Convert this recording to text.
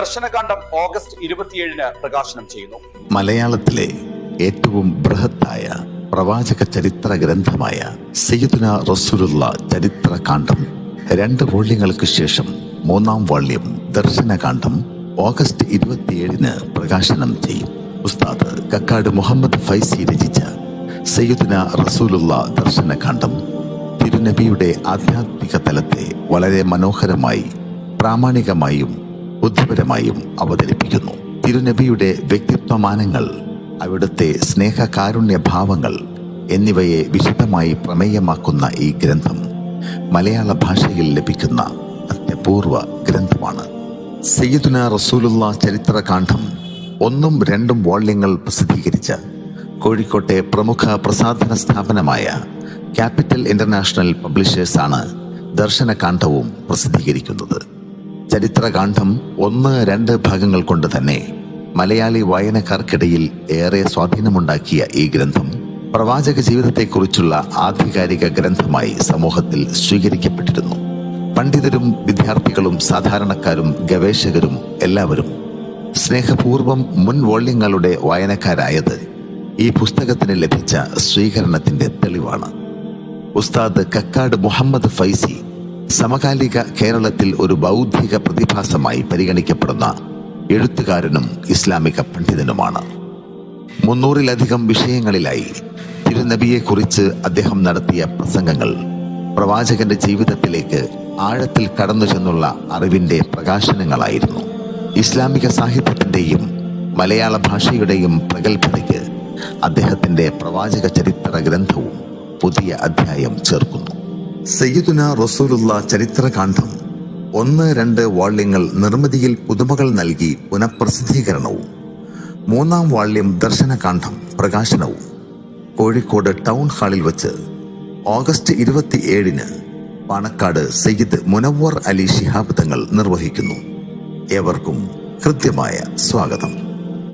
ദർശനകാന്ഡം August ഇരുപത്തിയേഴിന് പ്രകാശനം ചെയ്യുന്നു. മലയാളത്തിലെ ഏറ്റവും ബൃഹത്തായ പ്രവാചക ചരിത്ര ഗ്രന്ഥമായ സയ്യിദുന റസൂലുള്ള ചരിത്ര കാണ്ഡം രണ്ട് വോള്യങ്ങൾക്ക് ശേഷം മൂന്നാം വോള്യം ദർശനകാന്ഡം ഓഗസ്റ്റ് ഇരുപത്തിയേഴിന് പ്രകാശനം ചെയ്യും. ഉസ്താദ് കക്കാട് മുഹമ്മദ് ഫൈസി രചിച്ച സയ്യിദുന റസൂലുള്ള ദർശനകാന്ഡം തിരുനബിയുടെ ആധ്യാത്മിക തലത്തെ വളരെ മനോഹരമായി പ്രാമാണികമായും ബുദ്ധിപരമായും അവതരിപ്പിക്കുന്നു. തിരുനബിയുടെ വ്യക്തിത്വമാനങ്ങൾ അവിടുത്തെ സ്നേഹകാരുണ്യ ഭാവങ്ങൾ എന്നിവയെ വിശദമായി പ്രമേയമാക്കുന്ന ഈ ഗ്രന്ഥം മലയാള ഭാഷയിൽ ലഭിക്കുന്ന അത്യപൂർവ ഗ്രന്ഥമാണ്. സയ്യിദുന റസൂലുള്ള ചരിത്രകാന്ഡം ഒന്നും രണ്ടും വോള്യങ്ങൾ പ്രസിദ്ധീകരിച്ച കോഴിക്കോട്ടെ പ്രമുഖ പ്രസാധന സ്ഥാപനമായ ക്യാപിറ്റൽ ഇന്റർനാഷണൽ പബ്ലിഷേഴ്സാണ് ദർശനകാന്ഡവും പ്രസിദ്ധീകരിക്കുന്നത്. ചരിത്രകാന്ഡം ഒന്ന് രണ്ട് ഭാഗങ്ങൾ കൊണ്ട് തന്നെ മലയാളി വായനക്കാർക്കിടയിൽ ഏറെ സ്വാധീനമുണ്ടാക്കിയ ഈ ഗ്രന്ഥം പ്രവാചക ജീവിതത്തെക്കുറിച്ചുള്ള ആധികാരിക ഗ്രന്ഥമായി സമൂഹത്തിൽ സ്വീകരിക്കപ്പെട്ടിരുന്നു. പണ്ഡിതരും വിദ്യാർത്ഥികളും സാധാരണക്കാരും ഗവേഷകരും എല്ലാവരും സ്നേഹപൂർവം മുൻ വോള്യങ്ങളുടെ വായനക്കാരായത് ഈ പുസ്തകത്തിന് ലഭിച്ച സ്വീകരണത്തിന്റെ തെളിവാണ്. ഉസ്താദ് കക്കാട് മുഹമ്മദ് ഫൈസി സമകാലിക കേരളത്തിൽ ഒരു ബൗദ്ധിക പ്രതിഭാസമായി പരിഗണിക്കപ്പെടുന്ന എഴുത്തുകാരനും ഇസ്ലാമിക പണ്ഡിതനുമാണ്. മുന്നൂറിലധികം വിഷയങ്ങളിലായി തിരുനബിയെക്കുറിച്ച് അദ്ദേഹം നടത്തിയ പ്രസംഗങ്ങൾ പ്രവാചകന്റെ ജീവിതത്തിലേക്ക് ആഴത്തിൽ കടന്നു ചെന്നുള്ള അറിവിന്റെ പ്രകാശനങ്ങളായിരുന്നു. ഇസ്ലാമിക സാഹിത്യത്തിന്റെയും മലയാള ഭാഷയുടെയും പ്രഗത്ഭതയ്ക്ക് അദ്ദേഹത്തിന്റെ പ്രവാചക ചരിത്ര ഗ്രന്ഥവും പുതിയ അധ്യായം ചേർക്കുന്നു. സയ്യിദുന റസൂലുള്ള ചരിത്രകാന്ഡം ഒന്ന് രണ്ട് വാള്യങ്ങൾ നിർമ്മിതിയിൽ പുതുമകൾ നൽകി പുനഃപ്രസിദ്ധീകരണവും. മൂന്നാം വാള്യം ദർശനകാന്ഡം പ്രകാശനവും. കോഴിക്കോട് ടൗൺ ഹാളിൽ വച്ച് ഓഗസ്റ്റ് ഇരുപത്തി ഏഴിന് പാണക്കാട് സയ്യിദ് മുനവ്വർ അലി ശിഹാബ് തങ്ങൾ നിർവഹിക്കുന്നു. ഏവർക്കും ഹൃദ്യമായ സ്വാഗതം.